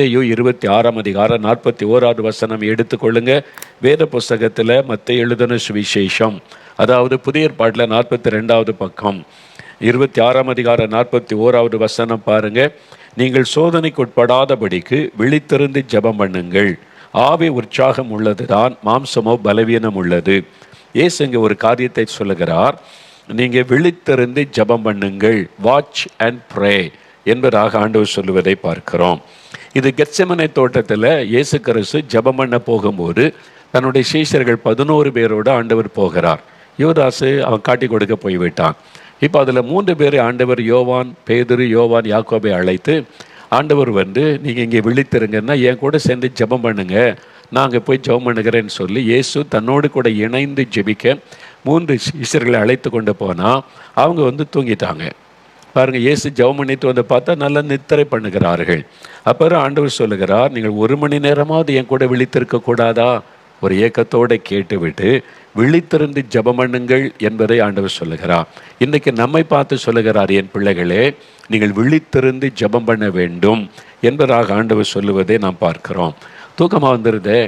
மத்தையோ இருபத்தி ஆறாம் அதிகாரம் நாற்பத்தி ஓராவது வசனம் எடுத்துக்கொள்ளுங்க வேத புஸ்தகத்தில் மத்தை எழுதின சுவிசேஷம். அதாவது புதிய ஏற்பாட்டில் நாற்பத்தி ரெண்டாவது பக்கம். இருபத்தி ஆறாம் அதிகாரம் நாற்பத்தி ஓராவது வசனம் பாருங்க. நீங்கள் சோதனைக்கு உட்படாதபடிக்கு விழித்திருந்து ஜெபம் பண்ணுங்கள். ஆவி உற்சாகம் உள்ளது தான் மாம்சமோ பலவீனம் உள்ளது. இயேசு இங்கே ஒரு காரியத்தை சொல்லுகிறார். நீங்கள் விழித்திருந்து ஜெபம் பண்ணுங்கள். வாட்ச் அண்ட் ப்ரே என்பதாக ஆண்டவர் சொல்லுவதை பார்க்கிறோம். இது கெட்செமனை தோட்டத்தில் இயேசு கிறிஸ்து ஜெபம் பண்ண போகும்போது தன்னுடைய சீஷர்கள் பதினோரு பேரோடு ஆண்டவர் போகிறார். யுவதாசு அவன் காட்டி கொடுக்க போய்விட்டான். இப்போ அதில் மூன்று பேர் ஆண்டவர் யோவான் பேதுரு யோவான் யாக்கோபை அழைத்து ஆண்டவர் வந்து நீங்கள் இங்கே விழித்திருங்கன்னா என் கூட சேர்ந்து ஜெபம் பண்ணுங்க. நாங்கள் போய் ஜெபம் பண்ணுகிறேன்னு சொல்லி இயேசு தன்னோடு கூட இணைந்து ஜெபிக்க மூன்று சீஷர்களை அழைத்து கொண்டு போனால் அவங்க வந்து தூங்கிட்டாங்க. பாருங்க இயேசு ஜெபம் பண்ணிட்டு வந்து பார்த்தா நல்லா நித்திரை பண்ணுகிறார்கள். அப்புறம் ஆண்டவர் சொல்லுகிறார் நீங்கள் ஒரு மணி நேரமாவது என் கூட விழித்திருக்க கூடாதா? ஒரு ஏக்கத்தோடு கேட்டுவிட்டு விழித்திருந்து ஜெபம் பண்ணுங்கள் என்பதை ஆண்டவர் சொல்லுகிறார். இன்றைக்கு நம்மை பார்த்து சொல்லுகிறார் என் பிள்ளைகளே நீங்கள் விழித்திருந்து ஜெபம் பண்ண வேண்டும் என்பதாக ஆண்டவர் சொல்லுவதை நாம் பார்க்கிறோம். தூக்கமாக வந்துருதே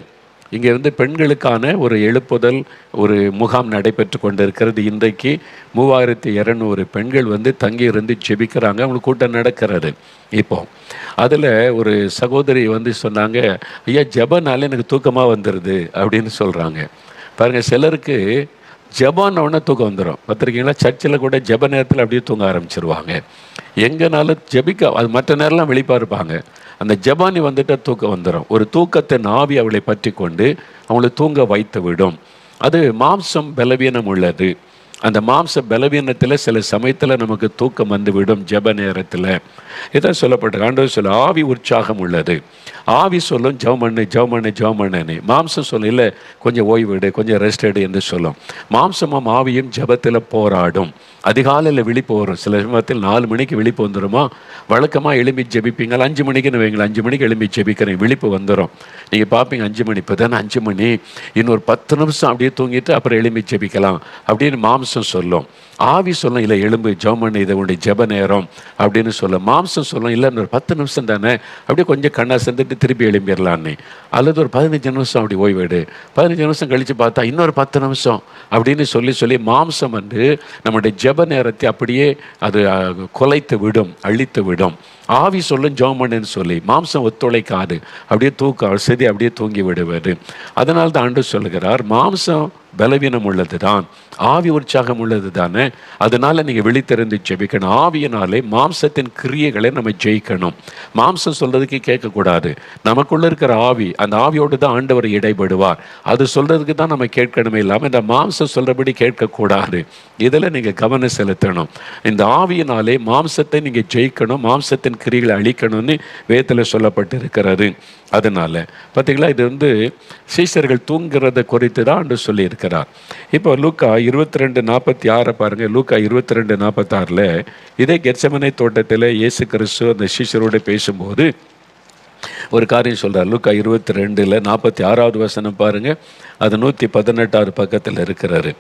இங்கே வந்து பெண்களுக்கான ஒரு எழுப்புதல் ஒரு முகாம் நடைபெற்று கொண்டிருக்கிறது. இன்றைக்கு மூவாயிரத்தி இரநூறு பெண்கள் வந்து தங்கி இருந்து ஜெபிக்கிறாங்க. அவங்களுக்கு கூட்டம் நடக்கிறது. இப்போ அதில் ஒரு சகோதரி வந்து சொன்னாங்க ஐயா ஜபனால எனக்கு தூக்கமாக வந்துடுது அப்படின்னு சொல்கிறாங்க பாருங்கள் சிலருக்கு ஜெபான தூக்கம் வந்துடும் பார்த்துருக்கீங்களா சர்ச்சில் கூட ஜப நேரத்தில் அப்படியே தூங்க ஆரம்பிச்சிருவாங்க. எங்கேனாலும் ஜபிக்க அது மற்ற நேரம்லாம் வெளிப்பாக இருப்பாங்க. அந்த ஜபானி வந்துட்டு தூக்கம் வந்துடும் ஒரு தூக்கத்தின் ஆவி அவளை பற்றி கொண்டு அவளை தூங்க வைத்து விடும் அது மாம்சம் பலவீனம் உள்ளது. அந்த மாம்ச பலவீனத்தில் சில சமயத்தில் நமக்கு தூக்கம் வந்து விடும் ஜெப நேரத்தில். இதான் சொல்லப்பட்ட ஆண்டவர் சொல்ல ஆவி உற்சாகம் உள்ளது. ஆவி சொல்லும் ஜவமண்ணு ஜவமண்ணு ஜவமண்ணு மாம்சம் சொல்லும் இல்லை கொஞ்சம் ஓய்வு எடு கொஞ்சம் ரெஸ்ட் எடு என்று சொல்லும். மாம்சமும் ஆவியும் ஜெபத்தில் போராடும். அதிகாலையில் விழிப்பு வரும். சில சமயத்தில் நாலு மணிக்கு விழிப்பு வந்துடுமா வழக்கமாக எழும்பி ஜெபிப்பீங்க அஞ்சு மணிக்குன்னு வைங்களேன். அஞ்சு மணிக்கு எழும்பி ஜெபிக்கிறேன். விழிப்பு வந்துடும் நீங்கள் பார்ப்பீங்க அஞ்சு மணி. இப்போ தானே அஞ்சு மணி. இன்னொரு பத்து நிமிஷம் அப்படியே தூங்கிட்டு அப்புறம் எழும்பி ஜெபிக்கலாம் அப்படின்னு மாம்சம் சொல்லும். ஆவி சொல்லும் இல்லை எலும்பு ஜெபம் இதை உடைய ஜெப நேரம் அப்படின்னு சொல்லும். மாம்சம் சொல்லும் இல்லை ஒரு பத்து நிமிஷம் தானே அப்படியே கொஞ்சம் கண்ணா செஞ்சுட்டு திருப்பி எழும்பிடலான்னு. அல்லது ஒரு பதினஞ்சு நிமிஷம் அப்படி ஓய்வெடு. பதினஞ்சு நிமிஷம் கழித்து பார்த்தா இன்னொரு பத்து நிமிஷம் அப்படின்னு சொல்லி சொல்லி மாம்சம் வந்து நம்முடைய ஜெப நேரத்தை அப்படியே அது குலைத்து விடும் அழித்து விடும். ஆவி சொல்லும் ஜெபம் சொல்லி மாம்சம் ஒத்துழைக்காது. அப்படியே தூக்க செதி அப்படியே தூங்கி விடுவது. அதனால் தான் ஆண்டு சொல்லுகிறார் மாம்சம் பலவீனம் உள்ளது தான் ஆவி உற்சாகம் உள்ளது தானே அதனால நீங்கள் விழித்திருந்து ஜெபிக்கணும். ஆவியினாலே மாம்சத்தின் கிரியைகளை நம்ம ஜெயிக்கணும். மாம்சம் சொல்கிறதுக்கு கேட்கக்கூடாது. நமக்குள்ளே இருக்கிற ஆவி அந்த ஆவியோடு தான் ஆண்டவர் இடைபடுவார். அது சொல்கிறதுக்கு தான் நம்ம கேட்கணுமே இல்லாமல் இந்த மாம்சம் சொல்கிறபடி கேட்கக்கூடாது. இதில் நீங்கள் கவனம் செலுத்தணும். இந்த ஆவியினாலே மாம்சத்தை நீங்கள் ஜெயிக்கணும் மாம்சத்தின் கிரிகளை அழிக்கணும்னு வேதத்தில் சொல்லப்பட்டு இருக்கிறது அதனால் பார்த்தீங்களா இது வந்து சீசர்கள் தூங்குறதை குறித்து தான் ஆண்டு இருக்கிறார். இப்போ லூக்கா இருபத்தி ரெண்டு நாற்பத்தி ஆறை பாருங்க லூக்கா இருபத்தி ரெண்டு நாற்பத்தாறில் இதே கெச்சமனை தோட்டத்தில் இயேசு கிறிஸ்து அந்த சீஷரோடு பேசும்போது ஒரு காரியம் சொல்கிறார் லூக்கா இருபத்தி ரெண்டில் நாற்பத்தி ஆறாவது வசனம் பாருங்க அது நூற்றி பதினெட்டாவது பக்கத்தில் இருக்கிறாரு.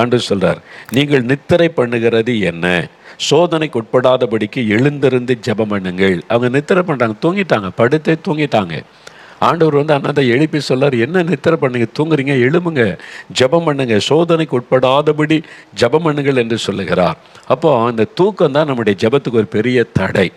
ஆண்டு சொல்கிறார் நீங்கள் நித்திரை பண்ணுகிறது என்ன? சோதனைக்கு உட்படாதபடிக்கு எழுந்திருந்து ஜபம் பண்ணுங்கள். அவங்க நித்திரை பண்ணுறாங்க தூங்கிட்டாங்க படுத்தே தூங்கிட்டாங்க. ஆண்டவர் வந்து அண்ணாத எழுப்பி சொல்லார் என்ன நித்திர பண்ணுங்க? தூங்குறீங்க எழுமுங்க ஜபம் பண்ணுங்க சோதனைக்கு உட்படாதபடி ஜபம் பண்ணுங்கள் என்று சொல்லுகிறார். அப்போ அந்த தூக்கம் தான் நம்முடைய ஜெபத்துக்கு ஒரு பெரிய தடை.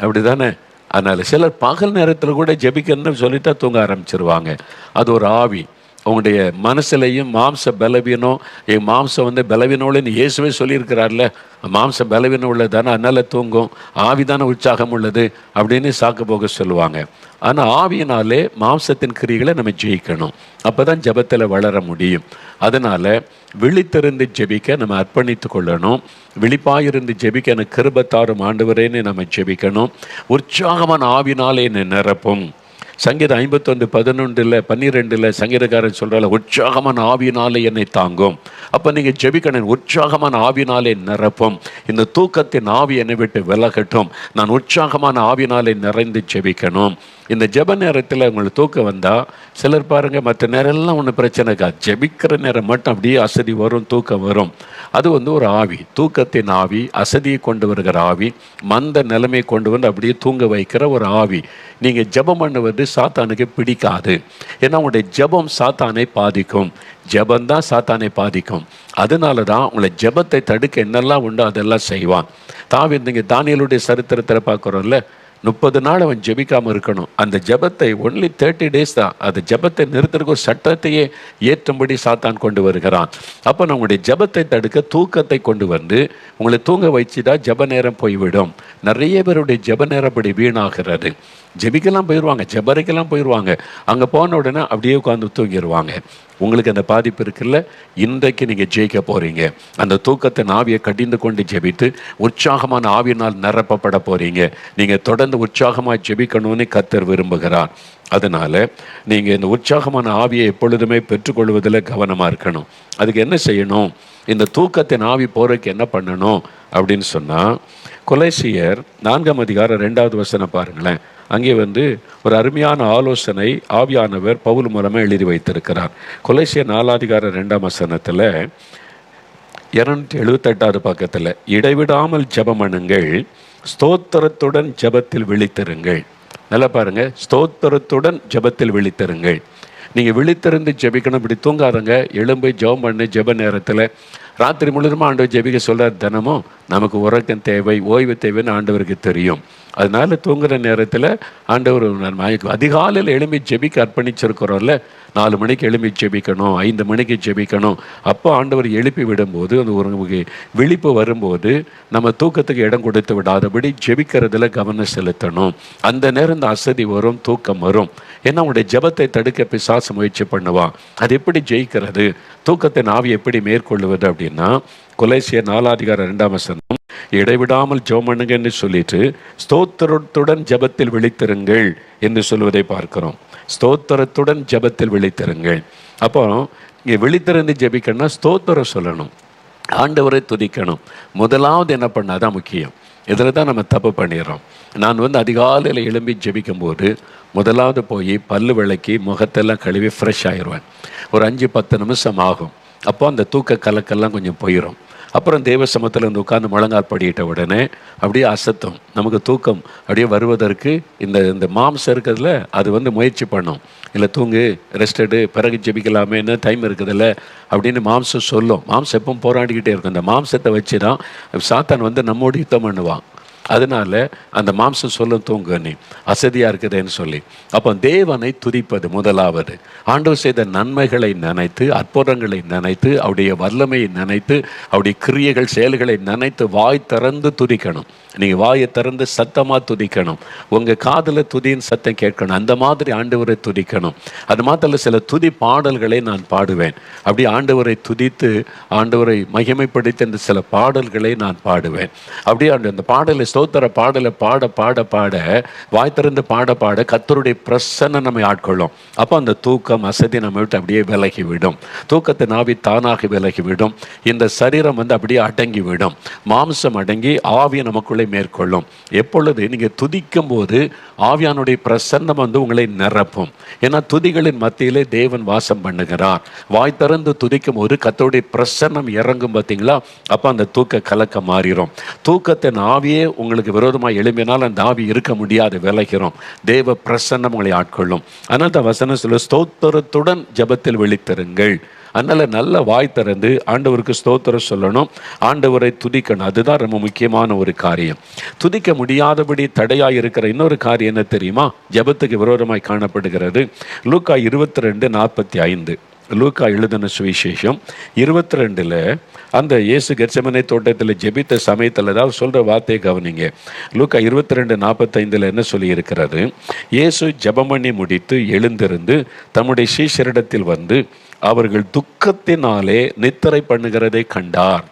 அப்படிதானே? அதனால் சிலர் பகல் நேரத்தில் கூட ஜெபிக்கணும்னு சொல்லிட்டா தூங்க ஆரம்பிச்சிருவாங்க. அது ஒரு ஆவி. உங்களுடைய மனசுலையும் மாம்ச பலவீனம் என் மாம்சம் வந்து பலவீனம்னு இயேசுவே சொல்லியிருக்கிறார்ல மாம்ச பலவீனம் உள்ளதானே? அதனால் தூங்கும். ஆவிதான உற்சாகம் உள்ளது அப்படின்னு சாக்கு போக சொல்லுவாங்க. ஆனால் ஆவியினாலே மாம்சத்தின் கிரிகளை நம்ம ஜெயிக்கணும். அப்போ தான் ஜபத்தில் வளர முடியும். அதனால் விழித்திருந்து ஜெபிக்க நம்ம அர்ப்பணித்து கொள்ளணும். விழிப்பாயிருந்து ஜெபிக்க எனக்கு கிருபத்தாரும் ஆண்டவரேன்னு நம்ம ஜெபிக்கணும். உற்சாகமான ஆவினாலே என்னை நிரப்பும். சங்கீதம் ஐம்பத்தொன்று பதினொன்றில் பன்னிரெண்டில் சங்கீதக்காரன் சொல்கிறால உற்சாகமான ஆவியினாலே என்னை தாங்கும். அப்போ நீங்கள் ஜெபிக்கணும் உற்சாகமான ஆவினாலே நிரப்பும். இந்த தூக்கத்தின் ஆவி என்னை விட்டு விலகட்டும். நான் உற்சாகமான ஆவினாலே நிறைந்து ஜெபிக்கணும். இந்த ஜெப நேரத்தில் உங்களுக்கு தூக்கம் வந்தால் சிலர் பாருங்கள் மற்ற நேரம்லாம் ஒன்றும் பிரச்சனை இருக்காது. ஜெபிக்கிற நேரம் மட்டும் அப்படியே அசதி வரும் தூக்கம் வரும். அது வந்து ஒரு ஆவி. தூக்கத்தின் ஆவி அசதியை கொண்டு வருகிற ஆவி மந்த நிலைமை கொண்டு வந்து அப்படியே தூங்க வைக்கிற ஒரு ஆவி. நீங்கள் ஜெபம் பண்ணுவது சாத்தானுக்கு பிடிக்காது. ஏன்னா உங்களுடைய ஜெபம் சாத்தானை பாதிக்கும். ஜபந்தான் சாத்தானை பாதிக்கும். அதனால தான் உங்களை ஜெபத்தை தடுக்க என்னெல்லாம் உண்டோ அதெல்லாம் செய்வான். தாவி நீங்கள் தானியலுடைய சரித்திரத்தில் பார்க்குறோம்ல முப்பது நாள் அவன் ஜெபிக்காமல் இருக்கணும். அந்த ஜெபத்தை ஒன்லி தேர்ட்டி டேஸ் தான். அந்த ஜெபத்தை நிறுத்துறதுக்கு ஒரு சட்டத்தையே ஏற்றும்படி சாத்தான் கொண்டு வருகிறான். அப்போ நம்முடைய ஜெபத்தை தடுக்க தூக்கத்தை கொண்டு வந்து உங்களை தூங்க வச்சுட்டா ஜெப நேரம் போய்விடும். நிறைய பேருடைய ஜெப நேரம் அப்படி வீணாகிறது. ஜெபிக்கெல்லாம் போயிடுவாங்க ஜெபரைக்கெல்லாம் போயிடுவாங்க அங்கே போன உடனே அப்படியே உட்காந்து தூங்கிடுவாங்க உங்களுக்கு அந்த பாதிப்பு இருக்குல்ல? இன்றைக்கு நீங்கள் ஜெயிக்க போகிறீங்க அந்த தூக்கத்தின் ஆவியை கடிந்து கொண்டு ஜெபித்து உற்சாகமான ஆவியினால் நிரப்பப்பட போகிறீங்க நீங்கள் தொடர்ந்து உற்சாகமாக ஜெபிக்கணும்னு கத்தர் விரும்புகிறார். அதனால் நீங்கள் இந்த உற்சாகமான ஆவியை எப்பொழுதுமே பெற்றுக்கொள்வதில் கவனமாக இருக்கணும். அதுக்கு என்ன செய்யணும்? இந்த தூக்கத்தின் ஆவி போகிறதுக்கு என்ன பண்ணணும்? அப்படின்னு சொன்னால் கொலைசியர் நான்காம் அதிகாரம் ரெண்டாவது வசனம் பாருங்களேன். அங்கே வந்து ஒரு அருமையான ஆலோசனை ஆவியானவர் பவுல் மூலமாக எழுதி வைத்திருக்கிறார். கொலைசிய நாலாதிகார ரெண்டாம் வசனத்தில் இரநூற்றி எழுபத்தெட்டாவது பக்கத்தில் இடைவிடாமல் ஜபமனுங்கள் ஸ்தோத்திரத்துடன் ஜெபத்தில் விழித்திருங்கள். நல்லா பாருங்க ஸ்தோத்திரத்துடன் ஜெபத்தில் விழித்திருங்கள். நீங்கள் விழித்திருந்து ஜெபிக்கணும் இப்படி தூங்காதங்க எலும்பு ஜெபம் பண்ணு ஜெப நேரத்தில். ராத்திரி முழுதுமா ஆண்டவர் ஜெபிக்க சொல்கிறார் தினமும் நமக்கு உறக்கம் தேவை ஓய்வு தேவைன்னு ஆண்டவருக்கு தெரியும். அதனால தூங்குற நேரத்தில் ஆண்டவர் அதிகாலையில் எழும்பி ஜெபிக்க அர்ப்பணிச்சிருக்கிறோம்ல நாலு மணிக்கு எழுப்பி ஜெபிக்கணும் ஐந்து மணிக்கு ஜெபிக்கணும் அப்போ ஆண்டவர் எழுப்பி விடும்போது அந்த ஒரு விழிப்பு வரும்போது நம்ம தூக்கத்துக்கு இடம் கொடுத்து விடாதபடி ஜெபிக்கிறதுல கவனம் செலுத்தணும். அந்த நேரம் இந்த அசதி வரும் தூக்கம் வரும். ஏன்னா அவனுடைய ஜெபத்தை தடுக்க பிசாசு முயற்சி பண்ணுவான் அது எப்படி ஜெயிக்கிறது? தூக்கத்தின் ஆவி எப்படி மேற்கொள்வது அப்படின்னா கொலைசிய நாலாதிகார ரெண்டாம் வசனம் இடைவிடாமல் ஜெபம் பண்ணுங்க என்று சொல்லிட்டு ஸ்தோத்திரத்துடன் ஜெபத்தில் விழித்திருங்கள் என்று சொல்வதை பார்க்கிறோம். ஸ்தோத்திரத்துடன் ஜெபத்தில் விழித்திருங்கள். அப்போ இங்கே விழித்திருந்து ஜெபிக்கணும்னா ஸ்தோத்திரம் சொல்லணும். ஆண்டவரை துதிக்கணும். முதலாவது என்ன பண்ணாதான் முக்கியம். இதில் தான் நம்ம தப்பு பண்ணிடுறோம். நான் வந்து அதிகாலையில் எழும்பி ஜெபிக்கும்போது முதலாவது போய் பல்லு விளக்கி முகத்தெல்லாம் கழுவி ஃப்ரெஷ் ஆயிடுவேன் ஒரு அஞ்சு பத்து நிமிஷம் ஆகும். அப்போ அந்த தூக்க கலக்கெல்லாம் கொஞ்சம் போயிடும் அப்புறம் தேவ சமத்தில் வந்து உட்காந்து முழங்கால் படியிட்ட உடனே அப்படியே அசத்தம். நமக்கு தூக்கம் அப்படியே வருவதற்கு இந்த இந்த மாம்சம் இருக்கிறதுல அது வந்து முயற்சி பண்ணும். இல்லை தூங்கு ரெஸ்ட் எடு பிறகு ஜெபிக்கலாமே என்ன டைம் இருக்குதுல்ல அப்படின்னு மாம்சம் சொல்லும். மாம்சம் எப்பவும் போராடிக்கிட்டே இருக்கும். இந்த மாம்சத்தை வச்சு தான் சாத்தான் வந்து நம்மோடு யுத்தம் பண்ணுவான். அதனால அந்த மாம்சம் சொல்ல தூங்க நீ. அசதியா இருக்குதுன்னு சொல்லி. அப்போ தேவனை துதிப்பது முதலாவது. ஆண்டவர் செய்த நன்மைகளை நினைத்து அற்புதங்களை நினைத்து அவருடைய வல்லமையை நினைத்து அவருடைய கிரியைகள் செயல்களை நினைத்து வாய் திறந்து துதிக்கணும். நீங்க வாயை திறந்து சத்தமா துதிக்கணும். உங்க காதில் துதியின் சத்தம் கேட்கணும். அந்த மாதிரி ஆண்டவரை துதிக்கணும். அது மாத்திர சில துதி பாடல்களை நான் பாடுவேன். அப்படி ஆண்டவரை துதித்து ஆண்டவரை மகிமைப்படுத்தி இந்த சில பாடல்களை நான் பாடுவேன். அப்படியே அந்த பாடலை ஸ்தோத்திர பாடலை பாட பாட பாட வாய் திறந்து பாட பாட கத்தருடைய பிரசன்ன நம்மை ஆட்கொள்ளும். அப்போ அந்த தூக்கம் அசதி நம்ம விட்டு அப்படியே விலகி விடும் தூக்கத்தை நாவி தானாக விலகி விடும் இந்த சரீரம் வந்து அப்படியே அடங்கி விடும் மாம்சம் அடங்கி ஆவி நமக்குள்ளே மேற்கொள்ளும். எப்பொழுது நீங்கள் துதிக்கும் போது ஆவியானுடைய பிரசன்னம் வந்து உங்களை நிரப்பும். ஏன்னா துதிகளின் மத்தியிலே தேவன் வாசம் பண்ணுகிறார். வாய் திறந்து துதிக்கும் போது கத்தருடைய பிரசன்னம் இறங்கும் பார்த்தீங்களா? அப்போ அந்த தூக்க கலக்க மாறிடும் தூக்கத்தின் ஆவியே உங்களுக்கு விரோதமாக எழும்பினால் அந்த ஆவி இருக்க முடியாது விலகிறோம் தேவ பிரசன்னம் உங்களை ஆட்கொள்ளும். அதனால தான் வசனம் சொல்ல ஸ்தோத்திரத்துடன் ஜெபத்தில் வெளித்தருங்கள் அதனால் நல்ல வாய் திறந்து ஆண்டவருக்கு ஸ்தோத்திரம் சொல்லணும். ஆண்டவரை துதிக்கணும். அதுதான் ரொம்ப முக்கியமான ஒரு காரியம். துதிக்க முடியாதபடி தடையாக இருக்கிற இன்னொரு காரியம் என்ன தெரியுமா? ஜெபத்துக்கு விரோதமாய் காணப்படுகிறது. லூக்கா இருபத்தி ரெண்டு நாற்பத்தி ஐந்து. லூக்கா எழுதின சுவிசேஷம் இருபத்தி ரெண்டில் அந்த இயேசு கெர்சமனை தோட்டத்தில் ஜெபித்த சமயத்தில் தான் சொல்கிற வார்த்தையை கவனிங்க. லூக்கா இருபத்தி ரெண்டு நாற்பத்தைந்தில் என்ன சொல்லியிருக்கிறது? இயேசு ஜெபம் பண்ணி முடித்து எழுந்திருந்து தம்முடைய சீஷரிடத்தில் வந்து அவர்கள் துக்கத்தினாலே நித்திரை பண்ணுகிறதை கண்டார்.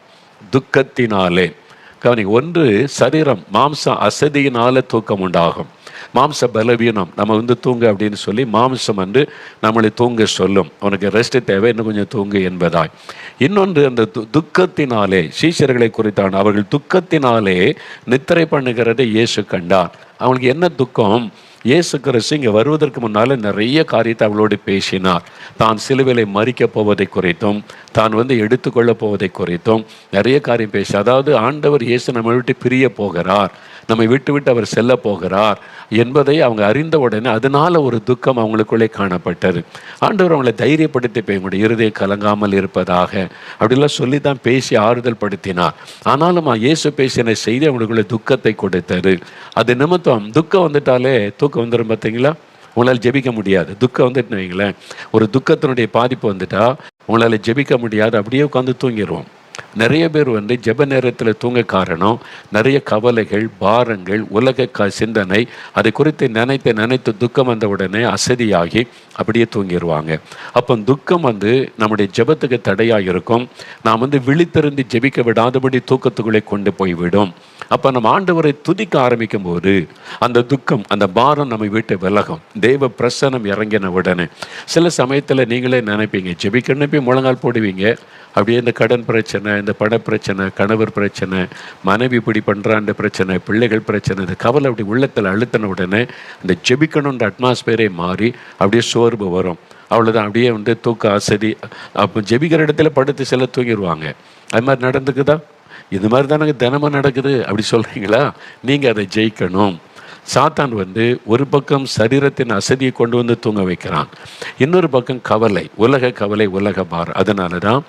துக்கத்தினாலே. கவனி ஒன்று சரீரம் மாம்சம் அசதியினால தூக்கம் உண்டாகும். மாம்ச பலவீனம் நம்ம வந்து தூங்க அப்படின்னு சொல்லி மாம்சம் வந்து நம்மளை தூங்க சொல்லும். உனக்கு ரெஸ்ட் தேவை இன்னும் கொஞ்சம் தூங்கு என்பதாய். இன்னொன்று அந்த து- துக்கத்தினாலே சீஷர்களை குறித்தான் அவர்கள் துக்கத்தினாலே நித்திரை பண்ணுகிறதை இயேசு கண்டார். அவங்களுக்கு என்ன துக்கம்? இயேசு கிறிஸ்து இங்கே வருவதற்கு முன்னால் நிறைய காரியத்தை அவளோடு பேசினார். தான் சிலுவிலை மறிக்கப் போவதை குறித்தும் தான் வந்து எடுத்துக்கொள்ளப் போவதை குறித்தும் நிறைய காரியம் பேசி அதாவது ஆண்டவர் இயேசு நம்மை விட்டு பிரிய போகிறார் நம்மை விட்டு விட்டு அவர் செல்ல போகிறார் என்பதை அவங்க அறிந்த உடனே அதனால ஒரு துக்கம் அவங்களுக்குள்ளே காணப்பட்டது. ஆண்டவர் அவங்களை தைரியப்படுத்தி போய் உங்களுடைய இருதய கலங்காமல் இருப்பதாக அப்படிலாம் சொல்லி தான் பேசி ஆறுதல் படுத்தினார். ஆனாலும் இயேசு பேசின செய்தி அவங்களுக்குள்ள துக்கத்தை கொடுத்தது. அது நிமித்தம் துக்கம் வந்துட்டாலே துக்கம் வந்துடும் பார்த்தீங்களா உங்களால் ஜெபிக்க முடியாது. துக்கம் வந்துட்டு வைங்களேன். ஒரு துக்கத்தினுடைய பாதிப்பு வந்துட்டா உங்களால் ஜெபிக்க முடியாது. அப்படியே உட்காந்து தூங்கிடுவோம் நிறைய பேர் வந்து ஜெப நேரத்தில் தூங்க காரணம். நிறைய கவலைகள் பாரங்கள் உலக க சிந்தனை அதை குறித்து நினைத்து நினைத்து துக்கம் வந்த உடனே அசதியாகி அப்படியே தூங்கிடுவாங்க அப்போ துக்கம் வந்து நம்முடைய ஜெபத்துக்கு தடையாக இருக்கும். நாம் வந்து விழித்திருந்து ஜெபிக்க விடாதபடி தூக்கத்துக்குள்ளே கொண்டு போய்விடும். அப்போ நம்ம ஆண்டவரை துதிக்க ஆரம்பிக்கும் போது அந்த துக்கம் அந்த பாரம் நம்மை வீட்டு விலகும். தெய்வ பிரசனம் இறங்கின உடனே. சில சமயத்தில் நீங்களே நினைப்பீங்க ஜெபிக்கணும் போய் முழங்கால் போடுவீங்க. அப்படியே இந்த கடன் பிரச்சனை இந்த பண பிரச்சனை கணவர் பிரச்சனை மனைவி இப்படி பண்ணுறான்ற பிரச்சனை பிள்ளைகள் பிரச்சனை இந்த கவலை அப்படி உள்ளத்தில் அழுத்தின உடனே இந்த ஜெபிக்கணுன்ற அட்மாஸ்பியரே மாறி அப்படியே சோர்வு வரும். அவ்வளோதான் அப்படியே வந்து தூக்க அசதி அப்போ ஜெபிக்கிற இடத்துல படுத்து சில தூங்கிடுவாங்க அது மாதிரி நடந்துக்குதா? இது மாதிரி தானே தினமும் நடக்குது. அப்படி சொல்கிறீங்களா நீங்கள் அதை ஜெயிக்கணும். சாத்தான் வந்து ஒரு பக்கம் சரீரத்தின் அசதியை கொண்டு வந்து தூங்க வைக்கிறான் இன்னொரு பக்கம் கவலை உலக கவலை உலக பார். அதனால தான்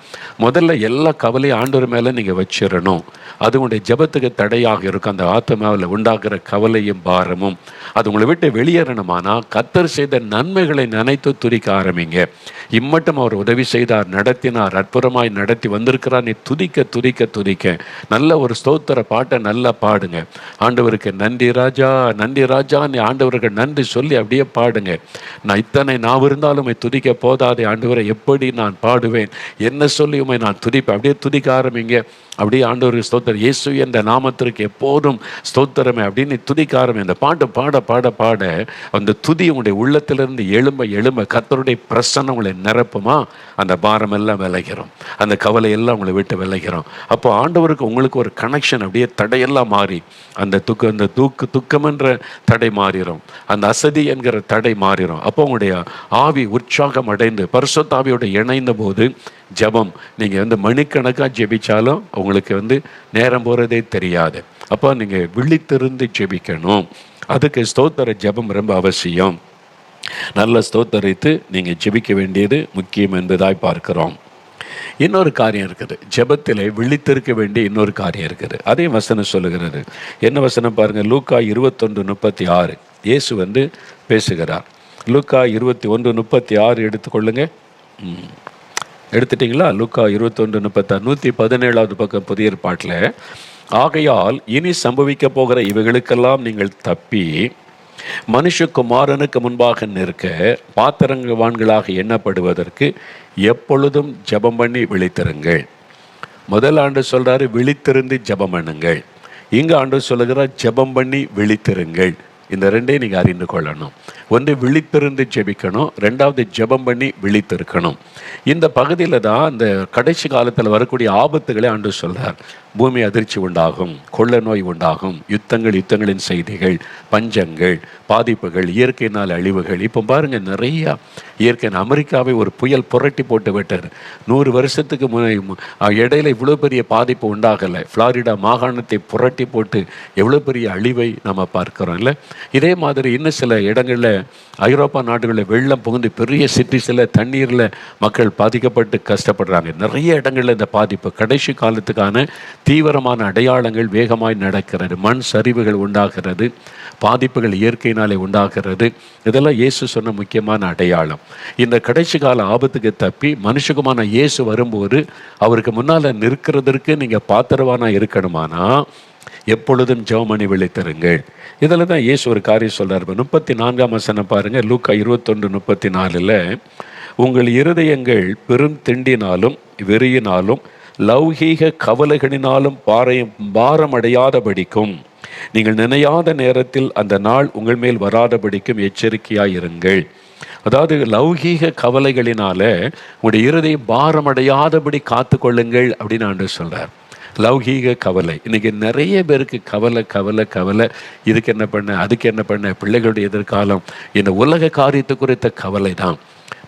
முதல்ல எல்லா கவலையும் ஆண்டவர் மேலே நீங்கள் வச்சிடணும் அது உங்களுடைய ஜெபத்துக்கு தடையாக இருக்கும். அந்த ஆத்மாவில் உண்டாகிற கவலையும் பாரமும் அது உங்களை விட்டு வெளியேறணுமானா கத்தர் செய்த நன்மைகளை நினைத்து துதிக்க ஆரம்பிங்க. இம்மட்டும் அவர் உதவி செய்தார் நடத்தினார் அற்புதமாய் நடத்தி வந்திருக்கிறார். நீ துதிக்க துதிக்க துதிக்க. நல்ல ஒரு ஸ்தோத்திர பாட்டை நல்லா பாடுங்க. ஆண்டவருக்கு நன்றி ராஜா நன்றி ராஜா நீ ஆண்டவர்கள் நன்றி சொல்லி அப்படியே பாடுங்க. நான் இத்தனை நான் இருந்தாலும் துதிக்க போதாதே ஆண்டவரை எப்படி நான் பாடுவேன்? என்ன சொல்லி உமை நான் துதிப்பேன்? அப்படியே துதிக்க ஆரம்பிங்க. அப்படியே ஆண்டவர் ஸ்தோத்திரம். இயேசு என்ற நாமத்திற்கு எப்போதும் ஸ்தோத்திரமே அப்படின்னு துதிக்காரமே. அந்த பாட்டு பாட பாட பாட அந்த துதி உங்களுடைய உள்ளத்திலிருந்து எழும்ப எழும்ப கத்தருடைய பிரசனம் உங்களை நிரப்புமா? அந்த பாரம் எல்லாம் விளைகிறோம். அந்த கவலை எல்லாம் உங்களை விட்டு விளைகிறோம். அப்போ ஆண்டவருக்கு உங்களுக்கு ஒரு கனெக்ஷன் அப்படியே தடையெல்லாம் மாறி அந்த துக்க அந்த தூக்கு துக்கமென்ற தடை மாறிடும் அந்த அசதி என்கிற தடை மாறிடும் அப்போ உங்களுடைய ஆவி உற்சாகம் அடைந்து பரிசுத்தாவியோட இணைந்த போது ஜெபம். நீங்கள் வந்து மணிக்கணக்காக ஜெபிச்சாலும் உங்களுக்கு வந்து நேரம் போகிறதே தெரியாது. அப்போ நீங்கள் விழித்திருந்து ஜெபிக்கணும். அதுக்கு ஸ்தோத்திர ஜெபம் ரொம்ப அவசியம். நல்ல ஸ்தோத்தரித்து நீங்கள் ஜெபிக்க வேண்டியது முக்கியம் என்பதாய் பார்க்கிறோம். இன்னொரு காரியம் இருக்குது. ஜபத்தில் விழித்திருக்க வேண்டிய இன்னொரு காரியம் இருக்குது. அதையும் வசனம் சொல்லுகிறது. என்ன வசனம் பாருங்க? லூக்கா இருபத்தொன்று முப்பத்தி ஆறு இயேசு வந்து பேசுகிறார். லூக்கா இருபத்தி ஒன்று முப்பத்தி ஆறு எடுத்துக்கொள்ளுங்க எடுத்துட்டிங்களா? லுக்கா இருபத்தொன்று முப்பத்தா நூற்றி பதினேழாவது பக்கம் புதிய ஏற்பாட்டில். ஆகையால் இனி சம்பவிக்க போகிற இவைகளுக்கெல்லாம் நீங்கள் தப்பி மனுஷகுமாரனுக்கு முன்பாக நிற்க பாத்திரங்கவான்களாக எண்ணப்படுவதற்கு எப்பொழுதும் ஜெபம் பண்ணி விழித்திருங்கள். முதல் ஆண்டு சொல்கிறாரு விழித்திருந்து ஜபம் பண்ணுங்கள். இங்க ஆண்டு சொல்லுகிறார் ஜெபம் பண்ணி விழித்திருங்கள். இந்த ரெண்டையும் நீங்கள் அறிந்து கொள்ளணும். ஒன்று விழித்திருந்து ஜெபிக்கணும். ரெண்டாவது ஜெபம் பண்ணி விழித்திருக்கணும். இந்த பகுதியில் தான் இந்த கடைசி காலத்தில் வரக்கூடிய ஆபத்துகளை ஆண்டு சொல்கிறார் பூமி அதிர்ச்சி உண்டாகும் கொள்ள நோய் உண்டாகும் யுத்தங்கள் யுத்தங்களின் செய்திகள் பஞ்சங்கள் பாதிப்புகள் இயற்கையினால் அழிவுகள். இப்போ பாருங்கள் நிறையா இயற்கை அமெரிக்காவை ஒரு புயல் புரட்டி போட்டு விட்டார் நூறு வருஷத்துக்கு முன்ன இடையில இவ்வளோ பெரிய பாதிப்பு உண்டாகலை. ஃப்ளாரிடா மாகாணத்தை புரட்டி போட்டு எவ்வளோ பெரிய அழிவை நம்ம பார்க்குறோம் இல்லை? இதே மாதிரி இன்னும் சில இடங்களில் ஐரோப்பா நாடுகளில் வெள்ளம் புகுந்து பெரிய சிட்டிஸில் தண்ணீரில் மக்கள் பாதிக்கப்பட்டு கஷ்டப்படுறாங்க. நிறைய இடங்களில் இந்த பாதிப்பு. கடைசி காலத்துக்கான தீவிரமான அடையாளங்கள் வேகமாய் நடக்கிறது. மண் சரிவுகள் உண்டாகிறது. பாதிப்புகள் இயற்கையினாலே உண்டாகிறது. இதெல்லாம் இயேசு சொன்ன முக்கியமான அடையாளம். இந்த கடைசி கால ஆபத்துக்கு தப்பி மனுஷகுமான இயேசு வரும்போது அவருக்கு முன்னால் நிற்கிறதற்கு நீங்கள் பாத்திரவானா இருக்கணுமானா எப்பொழுதும் ஜெபமணி விழித்திருங்கள். இதில் தான் இயேசு ஒரு காரியம் சொல்கிறார் முப்பத்தி நான்காம் வசனம் பாருங்க. லூக்கா இருபத்தொன்று முப்பத்தி நாலில் உங்கள் இருதயங்கள் பெரும் திண்டினாலும் வெறியினாலும் லௌகீக கவலைகளினாலும் பாறையும் பாரமடையாதபடிக்கும் நீங்கள் நினையாத நேரத்தில் அந்த நாள் உங்கள் மேல் வராதபடிக்கும் எச்சரிக்கையாயிருங்கள். அதாவது லௌகீக கவலைகளினால உங்களுடைய இருதயம் பாரமடையாதபடி காத்து கொள்ளுங்கள் அப்படின்னு ஆண்டு சொல்கிறார் லௌகீக கவலை. இன்னைக்கு நிறைய பேருக்கு கவலை கவலை கவலை. இதுக்கு என்ன பண்ண அதுக்கு என்ன பண்ண? பிள்ளைகளுடைய எதிர்காலம். இந்த உலக காரியத்தை குறித்த கவலை தான்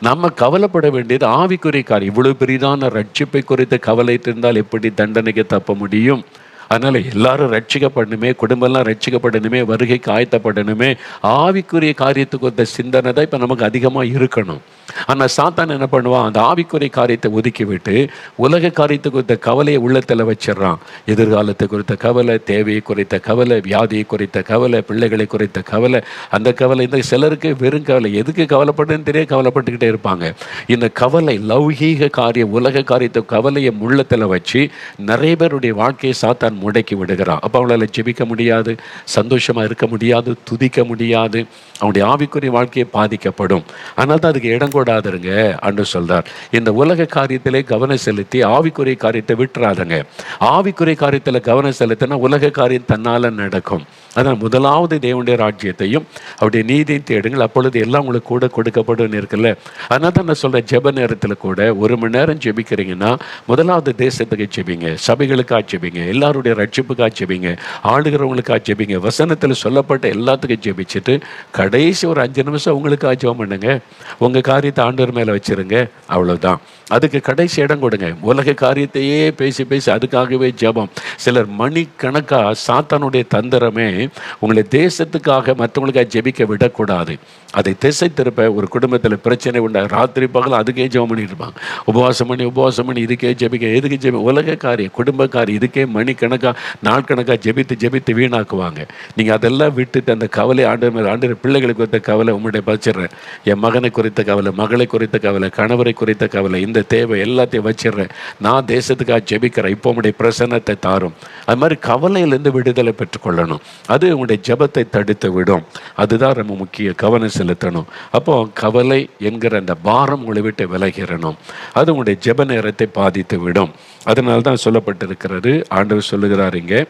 நம்ம கவலைப்பட வேண்டியது ஆவிக்குரிய காரியம். இவ்வளோ பெரிதான ரட்சிப்பை குறித்த கவலை இருந்தால் எப்படி தண்டனைக்கு தப்ப முடியும்? அதனால் எல்லாரும் ரட்சிக்கப்படணுமே குடும்பம்லாம் ரட்சிக்கப்படணுமே வருகைக்கு ஆயத்தப்படணுமே. ஆவிக்குரிய காரியத்துக்கு வந்த சிந்தனை தான் இப்போ நமக்கு அதிகமாக இருக்கணும். ஆனால் சாத்தான் என்ன பண்ணுவான்? அந்த ஆவிக்குறை காரியத்தை ஒதுக்கி விட்டு உலக காரியத்தை குறித்த கவலையை உள்ளத்தில் வச்சிடறான். எதிர்காலத்தை குறித்த கவலை தேவையை குறித்த கவலை வியாதியை குறித்த கவலை பிள்ளைகளை குறித்த கவலை அந்த கவலை இந்த சிலருக்கு வெறும் கவலை. எதுக்கு கவலைப்படுன்னு தெரிய கவலைப்பட்டுக்கிட்டே இருப்பாங்க. இந்த கவலை லௌகீக காரியம் உலக காரியத்தை கவலையை உள்ளத்தில் வச்சு நிறைய பேருடைய வாழ்க்கையை சாத்தான் முடக்கி விடுகிறான். அப்போ அவங்களால ஜெபிக்க முடியாது சந்தோஷமா இருக்க முடியாது துதிக்க முடியாது. அவனுடைய ஆவிக்குரிய வாழ்க்கையை பாதிக்கப்படும். அதனால தான் அதுக்கு இடம் கவலைப்படாதருங்க அன்று சொல்றார். இந்த உலக காரியத்திலே கவனம் செலுத்தி ஆவிக்குறை காரியத்தை விட்டுறாதங்க. ஆவிக்குறை காரியத்தில் கவனம் செலுத்தினா உலக காரியம் தன்னால நடக்கும். அதனால் முதலாவது தேவனுடைய ராஜ்யத்தையும் அவருடைய நீதியும் தேடுங்கள். அப்பொழுது எல்லாம் உங்களுக்கு கூட கொடுக்கப்படும் இருக்குல்ல. அதனால தான் நான் சொல்கிறேன் ஜெப நேரத்தில் கூட ஒரு மணி நேரம் ஜெபிக்கிறீங்கன்னா முதலாவது தேசத்துக்கு ஜெபிங்க சபைகளுக்காக ஜெபிங்க எல்லாருடைய ரட்சிப்புக்காக ஜெபிங்க ஆளுகிறவங்களுக்காக ஜெபிங்க வசனத்தில் சொல்லப்பட்ட எல்லாத்துக்கும் ஜெபிச்சுட்டு கடைசி ஒரு அஞ்சு நிமிஷம் உங்களுக்காக ஜெபம் பண்ணுங்க. உங்கள் காரியத்தை ஆண்டவர் மேலே வச்சிருங்க அவ்வளோதான் அதுக்கு கடைசி இடம் கொடுங்க. உலக காரியத்தையே பேசி பேசி அதுக்காகவே ஜெபம். சிலர் மணிக்கணக்காக சாத்தானுடைய தந்திரமே உங்களை தேசத்துக்காக மற்றவங்களுக்காக ஜெபிக்க விடக்கூடாது. அதை திசை திருப்ப ஒரு குடும்பத்தில் பிரச்சனை உண்டா? ராத்திரி பகல் அதுக்கே ஜெபம் பண்ணிட்டு இருப்பாங்க. உபவாசம் பண்ணி உபவாசம் பண்ணி இதுக்கே ஜெபிக்க எதுக்கு ஜெபி? உலக காரியம் குடும்ப காரியம் இதுக்கே மணிக்கணக்காக நாள் கணக்கா ஜெபித்து ஜெபித்து வீணாக்குவாங்க. நீங்க அதெல்லாம் விட்டுட்டு அந்த கவலை ஆண்டு மேல் ஆண்டு பிள்ளைகளுக்கு குறித்த கவலை உங்களுடைய வச்சிடுறேன். என் மகனை குறித்த கவலை மகளை குறித்த கவலை கணவரை குறித்த கவலை இந்த தேவை எல்லாத்தையும் வச்சிடுறேன். நான் தேசத்துக்காக ஜெபிக்கிறேன். இப்போ உங்களுடைய பிரசன்னத்தை தாரும். அது மாதிரி கவலையிலேருந்து விடுதலை பெற்றுக்கொள்ளணும். அது உங்களுடைய ஜெபத்தை தடுத்து விடும். அதுதான் ரொம்ப முக்கிய கவனம் செலுத்தணும். அப்போ கவலை என்கிற அந்த பாரம் உங்களை விட்டு விலகிறணும் அது உங்களுடைய ஜெப நேரத்தை பாதித்து விடும். அதனால தான் சொல்லப்பட்டிருக்கிறது ஆண்டவர் சொல்லுகிறார் இங்கே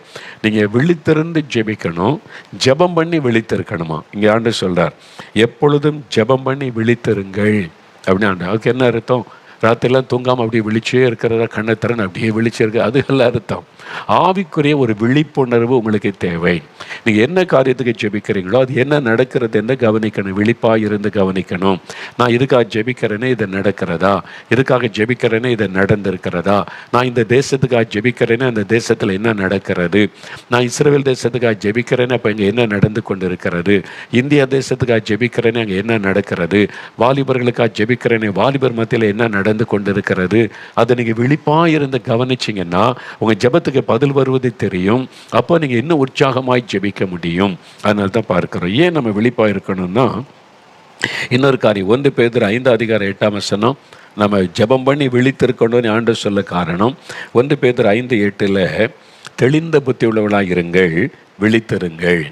நீங்கள் விழித்திருந்து ஜெபிக்கணும் ஜெபம் பண்ணி விழித்திருக்கணுமா? இங்கே ஆண்டவர் சொல்கிறார் எப்பொழுதும் ஜெபம் பண்ணி விழித்திருங்கள். அப்படின்னு ஆண்டு அதுக்கு என்ன அர்த்தம்? ராத்திரிலாம் தூங்காமல் அப்படியே விழிச்சே இருக்கிறதா கண்ணை திறன் அப்படியே விழிச்சே இருக்க அது எல்லாம் அர்த்தம். ஆவிக்குரிய ஒரு விழிப்புணர்வு உங்களுக்கு தேவை. நீங்கள் என்ன காரியத்துக்கு ஜெபிக்கிறீங்களோ அது என்ன நடக்கிறது என்ன கவனிக்கணும். விழிப்பாக இருந்து கவனிக்கணும். நான் இதுக்காக ஜெபிக்கிறேனே இதை நடக்கிறதா? இதுக்காக ஜெபிக்கிறேனே இதை நடந்திருக்கிறதா? நான் இந்த தேசத்துக்காக ஜெபிக்கிறேனே அந்த தேசத்தில் என்ன நடக்கிறது? நான் இஸ்ரேல் தேசத்துக்காக ஜெபிக்கிறேனே அப்போ இங்கே என்ன நடந்து கொண்டு இருக்கிறது இந்தியா தேசத்துக்காக ஜெபிக்கிறேனே அங்கே என்ன நடக்கிறது? வாலிபர்களுக்காக ஜெபிக்கிறேனே வாலிபர் மத்தியில் என்ன நடந்து கொண்டு இருக்கிறது அதை நீங்கள் விழிப்பாக இருந்து கவனிச்சிங்கன்னா உங்கள் ஜெபத்துக்கு பதில் வருவது தெரியும். அப்போ நீங்கள் இன்னும் உற்சாகமாய் ஜெபிக்க முடியும். அதனால தான் பார்க்குறோம். ஏன் நம்ம விழிப்பாக இருக்கணும்னா இன்னொரு காரியம். ஒன்று பேர் ஐந்து அதிகாரம் எட்டாம் வசனம் நம்ம ஜெபம் பண்ணி விழித்திருக்கணும்னு ஆண்டு சொல்ல காரணம். ஒன்று பேர் ஐந்து எட்டில் தெளிந்த புத்தி உள்ளவளாக இருங்கள் விழித்திருங்கள்.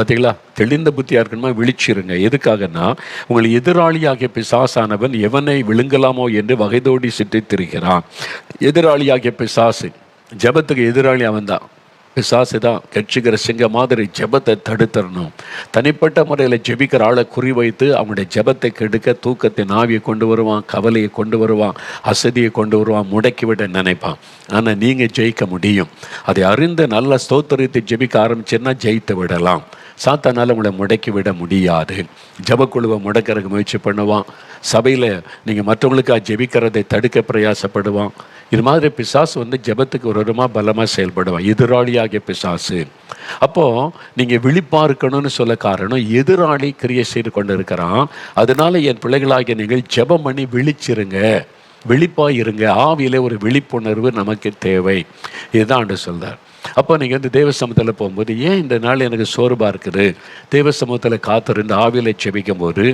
பார்த்தீங்களா தெளிந்த புத்தியாக இருக்கணுமா? விழிச்சிருங்க. எதுக்காகனா உங்கள் எதிராளியாகிய பிசாசானவன் எவனை விழுங்கலாமோ என்று வகைதோடி சுற்றி எதிராளியாகிய பிசாசு. ஜெபத்துக்கு எதிராளி அவன் தான் பிசாசு தான். கட்சிக்கிற சிங்க மாதிரி ஜெபத்தை தடுத்துடணும் தனிப்பட்ட முறையில் ஜெபிக்கிற ஆளை குறிவைத்து அவனுடைய ஜெபத்தை கெடுக்க தூக்கத்தின் ஆவியை கொண்டு வருவான் கவலையை கொண்டு வருவான் அசதியை கொண்டு வருவான் முடக்கி விட நினைப்பான். ஆனால் நீங்கள் ஜெயிக்க முடியும். அதை அறிந்து நல்ல ஸ்தோத்திரத்தை ஜெபிக்க ஆரம்பிச்சேன்னா ஜெயித்து விடலாம். சாத்தானால் உங்களை முடக்கி விட முடியாது. ஜபக்குழுவை முடக்கிறதுக்கு முயற்சி பண்ணுவான். சபையில் நீங்கள் மற்றவங்களுக்காக ஜெபிக்கிறதை தடுக்க பிரயாசப்படுவான். இது மாதிரி பிசாசு வந்து ஜெபத்துக்கு ஒரு விதமாக பலமாக செயல்படுவான். எதிராளியாகிய பிசாசு. அப்போது நீங்கள் விழிப்பாக இருக்கணும்னு சொல்ல காரணம் எதிராளி கிரியை செய்து கொண்டு இருக்கிறான் அதனால் என் பிள்ளைகளாகிய நீங்கள் ஜபம் பண்ணி விழிச்சிருங்க. விழிப்பாக இருங்க. ஆவியிலே ஒரு விழிப்புணர்வு நமக்கு தேவை. இதுதான் சொல்கிறார் அப்போ நீங்கள் வந்து தேவ சமூகத்தில் போகும்போது ஏன் இந்த நாள் எனக்கு சோர்வாக இருக்குது? தேவ சமூகத்தில் காத்திருந்து ஆவியில் செபிக்கும் போது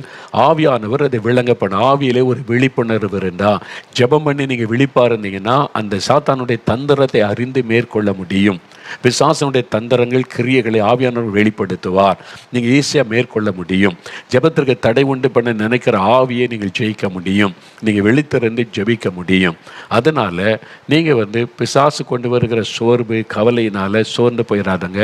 ஆவியானவர் அதை விளங்க பண்ண ஆவியிலே ஒரு விழிப்புணர்வு இருந்தா ஜெபம் பண்ணி நீங்கள் விழிப்பாக இருந்தீங்கன்னா அந்த சாத்தானுடைய தந்திரத்தை அறிந்து மேற்கொள்ள முடியும். பிசாசனுடைய தந்திரங்கள் கிரியைகளை ஆவியானவர் வெளிப்படுத்துவார். நீங்கள் ஈஸியாக மேற்கொள்ள முடியும். ஜெபத்திற்கு தடை உண்டு பண்ண நினைக்கிற ஆவியை நீங்கள் ஜெயிக்க முடியும். நீங்கள் வெளித்திறந்து ஜெபிக்க முடியும். அதனால் நீங்கள் வந்து பிசாசு கொண்டு வருகிற சோர்வு கவலை கவலையினால் சோர்ந்து போயிடாதுங்க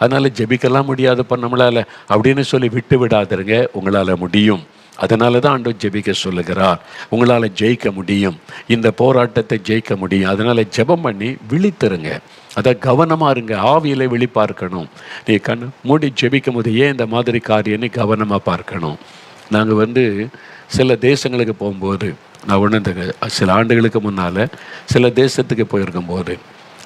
அதனால் ஜெபிக்கலாம் முடியாதுப்பா நம்மளால் அப்படின்னு சொல்லி விட்டு விடாதுருங்க உங்களால் முடியும். அதனால தான் ஆண்டவர் ஜெபிக்க சொல்லுகிறார். உங்களால் ஜெயிக்க முடியும். இந்த போராட்டத்தை ஜெயிக்க முடியும். அதனால் ஜெபம் பண்ணி விழித்திருங்க. அதை கவனமாக இருங்க. ஆவியில் விழி பார்க்கணும். நீ கண் மூடி ஜெபிக்கும் போது ஏன் இந்த மாதிரி காரியம்னு கவனமாக பார்க்கணும். நாங்கள் வந்து சில தேசங்களுக்கு போகும்போது நான் உணர்ந்துங்க சில ஆண்டுகளுக்கு முன்னால் சில தேசத்துக்கு போயிருக்கும் போது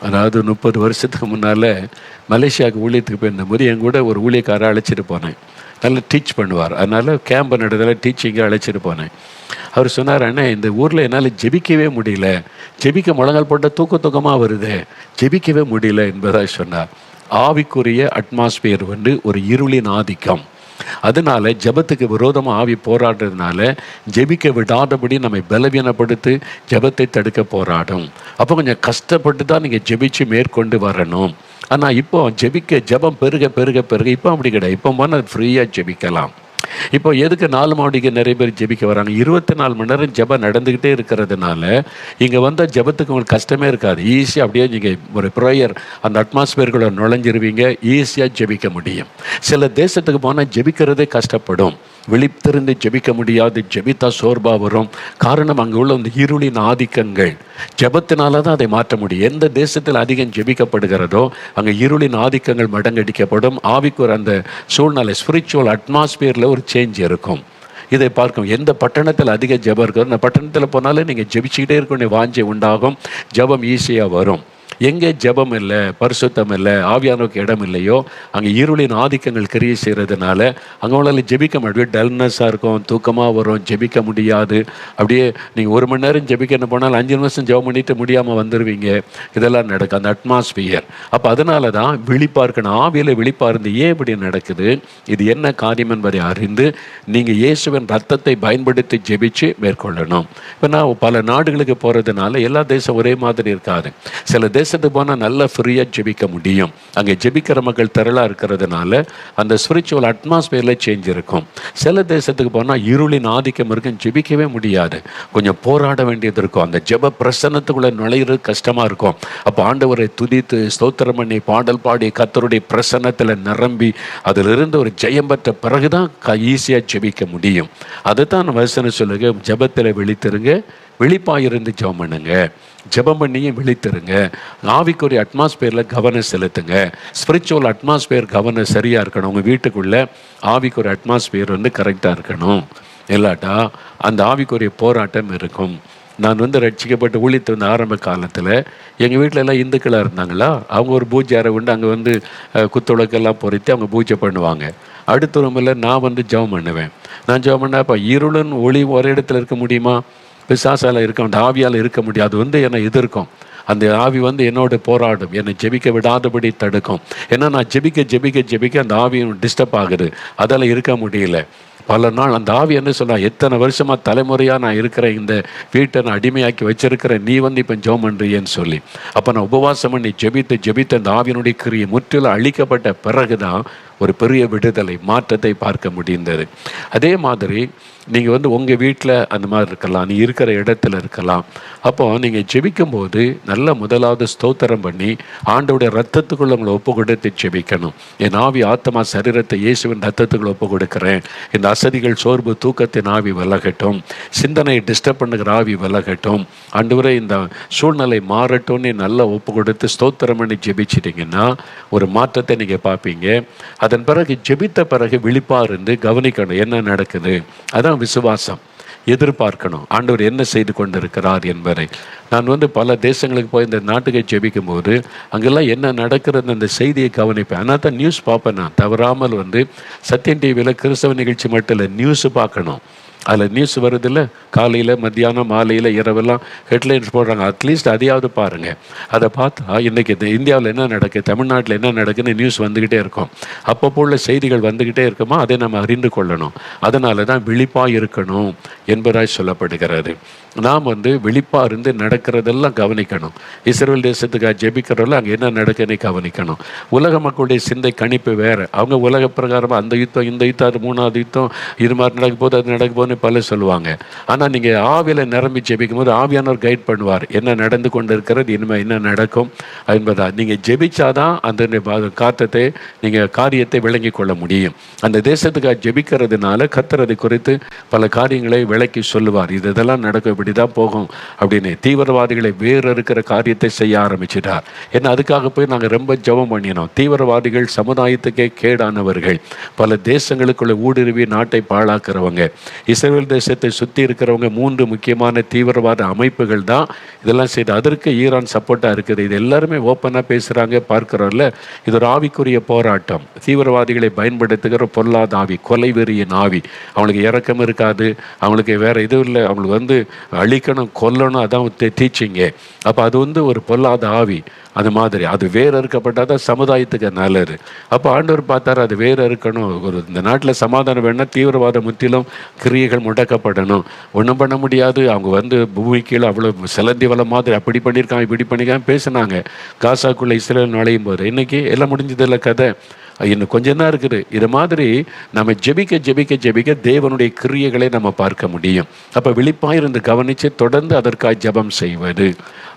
அதாவது முப்பது வருஷத்துக்கு முன்னால் மலேசியாவுக்கு ஊழியத்துக்கு போயிருந்தபோது என் கூட ஒரு ஊழியக்காரை அழைச்சிட்டு போனேன். நல்லா டீச் பண்ணுவார். அதனால் கேம்ப் நடந்ததில் டீச்சிங்கை அழைச்சிட்டு போனேன். அவர் சொன்னார் அண்ணே இந்த ஊரில் என்னால் ஜெபிக்கவே முடியல. ஜெபிக்க முழங்கால் போட்ட தூக்க தூக்கமாக வருது. ஜெபிக்கவே முடியல என்பதாக சொன்னார். ஆவிக்குரிய அட்மாஸ்பியர் வந்து ஒரு இருளின் ஆதிக்கம். அதனால ஜெபத்துக்கு விரோதமாக ஆவி போராடுறதுனால ஜெபிக்க விடாதபடி நம்மை பலவீனப்படுத்தி ஜெபத்தை தடுக்க போராடும். அப்போ கொஞ்சம் கஷ்டப்பட்டு தான் நீங்கள் ஜெபிச்சு மேற்கொண்டு வரணும். ஆனால் இப்போ ஜெபிக்க ஜெபம் பெருக பெருக பெருக இப்போ அப்படி கிடையாது. இப்போ போனால் ஃப்ரீயாக ஜெபிக்கலாம். இப்போ எதுக்கு நாலு மாவடிக்கு நிறைய பேர் ஜெபிக்க வராங்க? இருபத்தி நாலு மணி நேரம் ஜெபம் நடந்துக்கிட்டே இருக்கிறதுனால இங்கே வந்தால் ஜெபத்துக்கு உங்களுக்கு கஷ்டமே இருக்காது. ஈஸியாக அப்படியே நீங்கள் ஒரு ப்ரேயர் அந்த அட்மாஸ்பியருக்குள்ள நுழைஞ்சிருவீங்க. ஈஸியாக ஜெபிக்க முடியும். சில தேசத்துக்கு போனால் ஜெபிக்கிறதே கஷ்டப்படும். விழித்திருந்து ஜெபிக்க முடியாது. ஜெபித்தா சோர்பா வரும். காரணம் அங்கே உள்ள அந்த இருளின் ஆதிக்கங்கள். ஜெபத்தினால தான் அதை மாற்ற முடியும். எந்த தேசத்தில் அதிகம் ஜெபிக்கப்படுகிறதோ அங்கே இருளின் ஆதிக்கங்கள் மடங்கடிக்கப்படும். ஆவிக்கு ஒரு அந்த சூழ்நிலை ஸ்பிரிச்சுவல் அட்மாஸ்பியரில் ஒரு சேஞ்ச் இருக்கும். இதை பார்க்கும் எந்த பட்டணத்தில் அதிக ஜபம் இருக்கிறோம் அந்த பட்டணத்தில் போனாலே நீங்கள் ஜெபிச்சுக்கிட்டே இருக்கணும் வாஞ்சை உண்டாகும் ஜெபம் ஈஸியாக வரும். எங்கே ஜெபம் இல்லை பரிசுத்தம் இல்லை ஆவியானவுக்கு இடம் இல்லையோ அங்கே இருளின் ஆதிக்கங்கள் கிரியை செய்கிறதுனால அங்கே உங்களால் ஜெபிக்க முடியும் டல்னஸ்ஸாக இருக்கும் தூக்கமாக வரும் ஜெபிக்க முடியாது. அப்படியே நீங்கள் ஒரு மணி நேரம் ஜெபிக்க என்ன போனாலும் அஞ்சு நிமிஷம் ஜெபம் பண்ணிட்டு முடியாமல் வந்துடுவீங்க இதெல்லாம் நடக்கும் அந்த அட்மாஸ்பியர் அப்போ அதனால தான் விழிப்பாக இருக்கணும் ஆவியில் விழிப்பாக இருந்து ஏன் இப்படி நடக்குது? இது என்ன காரியம் என்பதை அறிந்து நீங்கள் இயேசுவின் ரத்தத்தை பயன்படுத்தி ஜெபிச்சு மேற்கொள்ளணும். இப்போ நான் பல நாடுகளுக்கு போகிறதுனால எல்லா தேசம் ஒரே மாதிரி இருக்காது. சில தேசத்துக்கு போனால் நல்லா ஃப்ரீயாக ஜெபிக்க முடியும். அங்கே ஜெபிக்கிற மக்கள் திரளாக இருக்கிறதுனால அந்த ஸ்பிரிச்சுவல் அட்மாஸ்பியரில் சேஞ்ச் இருக்கும். சில தேசத்துக்கு போனால் இருளின் ஆதிக்கம் இருக்கும் ஜெபிக்கவே முடியாது. கொஞ்சம் போராட வேண்டியது இருக்கும். அந்த ஜெப பிரசன்னத்துக்குள்ளே நுழையிறது கஷ்டமாக இருக்கும். அப்போ ஆண்டவரை துதித்து ஸ்தோத்திரம் பண்ணி பாடல் பாடி கத்தருடைய பிரசன்னத்தில் நிரம்பி அதிலிருந்து ஒரு ஜெயம் பெற்ற பிறகு தான் க ஈஸியாக ஜெபிக்க முடியும். அதை தான் வசனம் சொல்லுங்க ஜெபத்தில் விழித்திருங்க விழிப்பாயிருந்து ஜெபம் பண்ணுங்க ஜெபம் பண்ணியும் விழித்திருங்க. ஆவிக்குரிய அட்மாஸ்பியரில் கவனம் செலுத்துங்க. ஸ்பிரிச்சுவல் அட்மாஸ்பியர் கவனம் சரியாக இருக்கணும். உங்கள் வீட்டுக்குள்ளே ஆவிக்குரிய அட்மாஸ்பியர் வந்து கரெக்டாக இருக்கணும். இல்லாட்டா அந்த ஆவிக்குரிய போராட்டம் இருக்கும். நான் வந்து ரட்சிக்கப்பட்டு ஒழித்து வந்த ஆரம்ப காலத்தில் எங்கள் வீட்டில் எல்லாம் இந்துக்களாக இருந்தாங்களா? அவங்க ஒரு பூஜை அறை உண்டு அங்கே வந்து குத்துழக்கெல்லாம் குத்துவிளக்கெல்லாம் அவங்க பூஜை பண்ணுவாங்க. அடுத்த ரூமில் நான் வந்து ஜெபம் பண்ணுவேன். நான் ஜெபம் பண்ணப்போ இருளன் ஒளி ஒரே இடத்துல இருக்க முடியுமா? பிசாசால் இருக்க அந்த ஆவியால் இருக்க முடியாது. அது வந்து என்னை எதிர்க்கும். அந்த ஆவி வந்து என்னோட போராடும். என்னை ஜெபிக்க விடாதபடி தடுக்கும். ஏன்னா நான் ஜெபிக்க ஜெபிக்க ஜெபிக்க அந்த ஆவியும் டிஸ்டர்ப் ஆகுது. அதால் இருக்க முடியல. பல நாள் அந்த ஆவி என்ன சொன்னால் எத்தனை வருஷமாக தலைமுறையாக நான் இருக்கிற இந்த வீட்டை நான் அடிமையாக்கி வச்சிருக்கிறேன் நீ வந்து இப்போ ஜோம் பண்ணுறியன்னு சொல்லி. அப்போ நான் உபவாசம் பண்ணி ஜெபித்து ஜெபித்து அந்த ஆவியினுடைய கிரியை முற்றிலும் அழிக்கப்பட்ட பிறகு தான் ஒரு பெரிய விடுதலை மாற்றத்தை பார்க்க முடிந்தது. அதே மாதிரி நீங்கள் வந்து உங்கள் வீட்டில் அந்த மாதிரி இருக்கலாம் நீ இருக்கிற இடத்துல இருக்கலாம். அப்போ நீங்கள் ஜெபிக்கும் போது நல்ல முதலாவது ஸ்தோத்திரம் பண்ணி ஆண்டோடைய ரத்தத்துக்குள்ள உங்களை ஒப்பு கொடுத்து ஜெபிக்கணும். என் ஆவி ஆத்மா சரீரத்தை இயேசுவின் ரத்தத்துக்குள்ள ஒப்பு கொடுக்குறேன் இந்த அசதிகள் சோர்வு தூக்கத்தின் ஆவி விலகட்டும். சிந்தனையை டிஸ்டர்ப் பண்ணுகிற ஆவி விலகட்டும். அன்றுவரை இந்த சூழ்நிலை மாறட்டும்னு நல்லா ஒப்பு கொடுத்து ஸ்தோத்திரம் பண்ணி ஜெபிச்சிட்டிங்கன்னா ஒரு மாற்றத்தை நீங்கள் பார்ப்பீங்க. அதன் பிறகு ஜெபித்த பிறகு விழிப்பார் இருந்து கவனிக்கணும் என்ன நடக்குது. அதான் விசுவாசம். எதிர்பார்க்கணும். ஆண்டவர் என்ன செய்து கொண்டிருக்கிறார் என்பதை. நான் வந்து பல தேசங்களுக்கு போய் இந்த நாட்டுக்கு ஜெபிக்கும் போது அங்கெல்லாம் என்ன நடக்கிறது அந்த செய்தியை கவனிப்பேன். ஆனால் தான் நியூஸ் பார்ப்பேன் நான். தவறாமல் வந்து சத்தியன் டிவியில் கிறிஸ்தவ நிகழ்ச்சி மட்டும் இல்லை நியூஸு பார்க்கணும். அதில் நியூஸ் வருதில்ல காலையில் மத்தியானம் மாலையில் இரவெல்லாம் ஹெட்லைன்ஸ் போடுறாங்க. அட்லீஸ்ட் அதையாவது பாருங்கள் அதை பார்த்தா இன்றைக்கி இந்த இந்தியாவில் என்ன நடக்குது தமிழ்நாட்டில் என்ன நடக்குதுன்னு நியூஸ் வந்துக்கிட்டே இருக்கும். அப்பப்போ உள்ள செய்திகள் வந்துக்கிட்டே இருக்குமா? அதை நம்ம அறிந்து கொள்ளணும். அதனால தான் விழிப்பாக இருக்கணும் என்பதாய் சொல்லப்படுகிறது. நாம் வந்து விழிப்பாக இருந்து நடக்கிறதெல்லாம் கவனிக்கணும். இஸ்ரேல் தேசத்துக்காக ஜெபிக்கிறவர்கள் அங்கே என்ன நடக்குதுன்னு கவனிக்கணும். உலக மக்களுடைய சிந்தை கணிப்பு வேறு. அவங்க உலக பிரகாரமாக அந்த யுத்தம் இந்த யுத்தம் அது மூணாவது யுத்தம் இது மாதிரி நடக்க போது அது நடக்க போதுன்னு பல சொல்லுவாங்க. ஆனால் நீங்கள் ஆவியில் நிரம்பி ஜெபிக்கும் போது ஆவியானவர் கைட் பண்ணுவார். என்ன நடந்து கொண்டு இருக்கிறது இனிமேல் என்ன நடக்கும் என்பதா. நீங்கள் ஜெபிச்சாதான் அந்த காத்தத்தை நீங்கள் காரியத்தை விளங்கி கொள்ள முடியும். அந்த தேசத்துக்காக ஜெபிக்கிறதுனால கத்துறது குறித்து பல காரியங்களை விளக்கி சொல்லுவார். இது இதெல்லாம் நடக்கும் இப்படி தான் போகும் அப்படின்னு தீவிரவாதிகளை வேறு இருக்கிற காரியத்தை செய்ய ஆரம்பிச்சிட்டார். ஏன்னா அதுக்காக போய் நாங்கள் ரொம்ப ஜபம் பண்ணினோம். தீவிரவாதிகள் சமுதாயத்துக்கே கேடானவர்கள். பல தேசங்களுக்குள்ள ஊடுருவி நாட்டை பாழாக்குறவங்க. இஸ்ரேல் தேசத்தை சுற்றி இருக்கிறவங்க மூன்று முக்கியமான தீவிரவாத அமைப்புகள் தான் இதெல்லாம் செய்து அதற்கு ஈரான் சப்போர்ட்டாக இருக்குது. இது எல்லாருமே ஓப்பனாக பேசுகிறாங்க பார்க்குறோம்ல இது ஒரு ஆவிக்குரிய போராட்டம். தீவிரவாதிகளை பயன்படுத்துகிற பொல்லாத ஆவி கொலை வெறியின் ஆவி. அவங்களுக்கு இறக்கம் இருக்காது. அவங்களுக்கு வேறு இதுவும் இல்லை. அவங்களுக்கு வந்து அழிக்கணும் கொல்லணும் அதான் டீச்சிங்கு அப்போ அது வந்து ஒரு பொல்லாத ஆவி. அது மாதிரி. அது வேறு அறுக்கப்பட்டால் தான் சமுதாயத்துக்கு நல்லது. அப்போ ஆண்டவர் பார்த்தாரு அது வேறு அறுக்கணும். ஒரு இந்த நாட்டில் சமாதானம் வேணால் தீவிரவாத முற்றிலும் கிரிய கிரியைகள் முடக்கப்படணும். ஒன்றும் பண்ண முடியாது. அவங்க வந்து பூமி கீழே அவ்வளோ சிலந்தி வளம் மாதிரி அப்படி பண்ணியிருக்காங்க இப்படி பண்ணியிருக்காங்க பேசுனாங்க. காசாக்குள்ளே இஸ்ரேல் நுழையும் போது. இன்னைக்கு எல்லாம் முடிஞ்சதில்ல கதை. இன்னும் கொஞ்சம் தான் இருக்குது. இது மாதிரி நம்ம ஜெபிக்க ஜெபிக்க ஜெபிக்க தேவனுடைய கிரியைகளை நம்ம பார்க்க முடியும். அப்போ விழிப்பாயிருந்து கவனித்து தொடர்ந்து அதற்காக ஜெபம் செய்வது.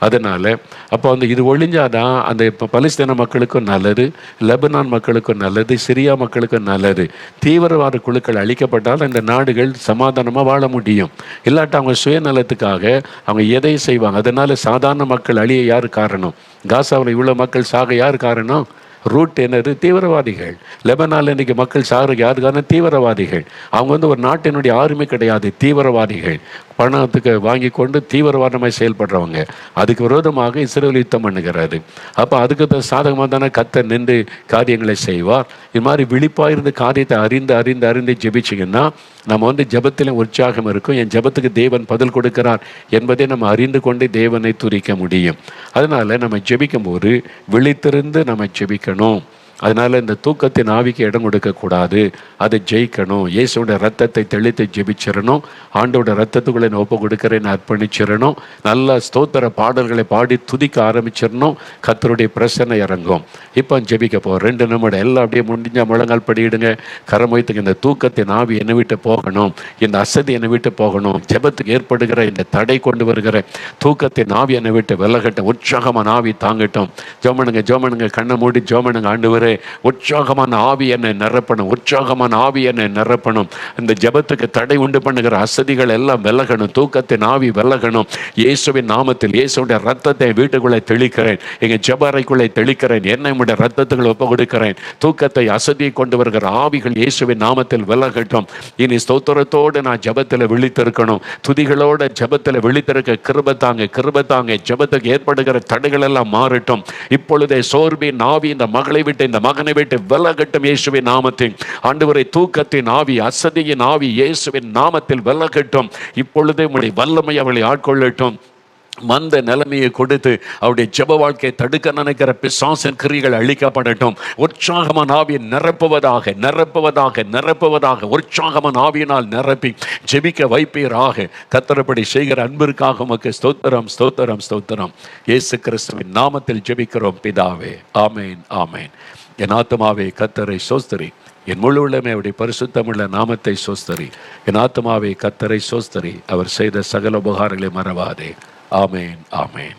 அதனால் அப்போ அந்த இது ஒழிஞ்சாதான் அந்த இப்போ பலிஸ்தீன மக்களுக்கும் நல்லது லெபனான் மக்களுக்கும் நல்லது சிரியா மக்களுக்கும் நல்லது. தீவிரவாத குழுக்கள் அழிக்கப்பட்டால் இந்த நாடுகள் சமாதானமாக வாழ முடியும். இல்லாட்டா அவங்க சுயநலத்துக்காக அவங்க எதை செய்வாங்க? அதனால் சாதாரண மக்கள் அழிய யார் காரணம்? காசாவில் இவ்வளோ மக்கள் சாக யார் காரணம்? ரூட் என்னது? தீவிரவாதிகள். லெபனால் இன்றைக்கி மக்கள் சாகுறதுக்கு யாருக்கான தீவிரவாதிகள்? அவங்க வந்து ஒரு நாட்டினுடைய ஆருமை கிடையாது தீவிரவாதிகள். பணத்துக்கு வாங்கி கொண்டு தீவிரவாதமாக செயல்படுறவங்க. அதுக்கு விரோதமாக இஸ்ரேல் யுத்தம் பண்ணுகிறாரு. அப்போ அதுக்கு சாதகமாக தானே கத்த நின்று காரியங்களை செய்வார். இது மாதிரி விழிப்பாக இருந்து காரியத்தை அறிந்து அறிந்து அறிந்து ஜெபிச்சிங்கன்னா நம்ம வந்து ஜெபத்தில் உற்சாகம் இருக்கும். என் ஜெபத்துக்கு தேவன் பதில் கொடுக்கிறார் என்பதை நம்ம அறிந்து கொண்டு தேவனை துரிக்க முடியும். அதனால நம்ம ஜெபிக்கும் போது விழித்திருந்து நம்ம ஜெபிக்கணும். அதனால இந்த தூக்கத்தின் ஆவிக்கு இடம் கொடுக்கக்கூடாது அதை ஜெயிக்கணும். இயேசுவோட ரத்தத்தை தெளித்து ஜெபிச்சிடணும். ஆண்டோட ரத்தத்துக்குள்ளே நான் ஒப்பு கொடுக்குறேன்னு அர்ப்பணிச்சிடணும். நல்ல ஸ்தோத்திர பாடல்களை பாடி துதிக்க ஆரம்பிச்சிடணும். கத்தருடைய பிரசனை இறங்கும். இப்போ ஜெபிக்க போகிறோம் ரெண்டு நிமிடம். எல்லாம் அப்படியே முடிஞ்சால் முழங்கால் படியிடுங்க. கரம் வைத்துக்கு இந்த தூக்கத்தின் ஆவி என்னை விட்டு போகணும். இந்த அசதி என்னை விட்டு போகணும். ஜெபத்துக்கு ஏற்படுகிற இந்த தடை கொண்டு வருகிற தூக்கத்தின் ஆவி என்னை விட்டு விலகட்டும். உற்சாகமான ஆவி தாங்கட்டும். ஜோமனுங்க ஜோமனுங்க கண்ணை மூடி ஜோமனுங்க ஆண்டு வரே ஆண்டவரே உற்சாகமான ஆவி என்னை நிரப்பணும் உற்சாகமான ஆவி என்னை நிரப்பணும். இந்த ஜபத்துக்கு தடை உண்டு பண்ணுகிற அசதிகள் எல்லாம் விலகணும் தூக்கத்தின் ஆவி விலகணும். இயேசுவின் நாமத்தில் இயேசுடைய ரத்தத்தை வீட்டுக்குள்ளே தெளிக்கிறேன். எங்க ஜெபறைக்குள்ளே தெளிக்கிறேன். என்னை உடைய ரத்தத்துகளை ஒப்பு கொடுக்கிறேன் தூக்கத்தை அசதியை கொண்டு வருகிற ஆவிகள் இயேசுவின் நாமத்தில் விலகட்டும். இனி ஸ்தோத்திரத்தோடு நான் ஜபத்தில் விழித்திருக்கணும். துதிகளோட ஜபத்தில் விழித்திருக்க கிருபத்தாங்க கிருபத்தாங்க ஜபத்துக்கு ஏற்படுகிற தடைகள் எல்லாம் மாறட்டும். இப்பொழுதே சோர்வின் ஆவி இந்த மகளை விட்டு இந்த மகனை விட்டு விலகட்டும் இயேசுவின் நாமத்தில். ஆண்டவரை தூக்கத்தின் ஆவி அசதியின் ஆவி இயேசுவின் நாமத்தில் விலகட்டும். இப்பொழுதே உங்களுடைய வல்லமை அவளை ஆட்கொள்ளட்டும். மந்த நிலைமையை கொடுத்து அவருடைய ஜெப வாழ்க்கையை தடுக்க நினைக்கிற பிசாசின் கிரிகள் அழிக்கப்படட்டும். உற்சாகமான ஆவியை நிரப்புவதாக நிரப்புவதாக நிரப்புவதாக உற்சாகமான ஆவியினால் நிரப்பி ஜெபிக்க வைப்பீராக. கத்தரப்படி செய்கிற அன்பிற்காக உமக்கு ஸ்தோத்திரம் ஸ்தோத்திரம் ஸ்தோத்திரம். இயேசு கிறிஸ்துவின் நாமத்தில் ஜெபிக்கிறோம் பிதாவே. ஆமேன் ஆமேன். என் ஆத்மாவை கத்தரை சோஸ்தரி. என் முழு உள்ளமே அவருடைய பரிசுத்தமுள்ள நாமத்தை சோஸ்தரி. என் ஆத்மாவை கத்தரை சோஸ்தரி. அவர் செய்த சகல உபகாரங்களை மறவாதே. ஆமேன் ஆமேன்.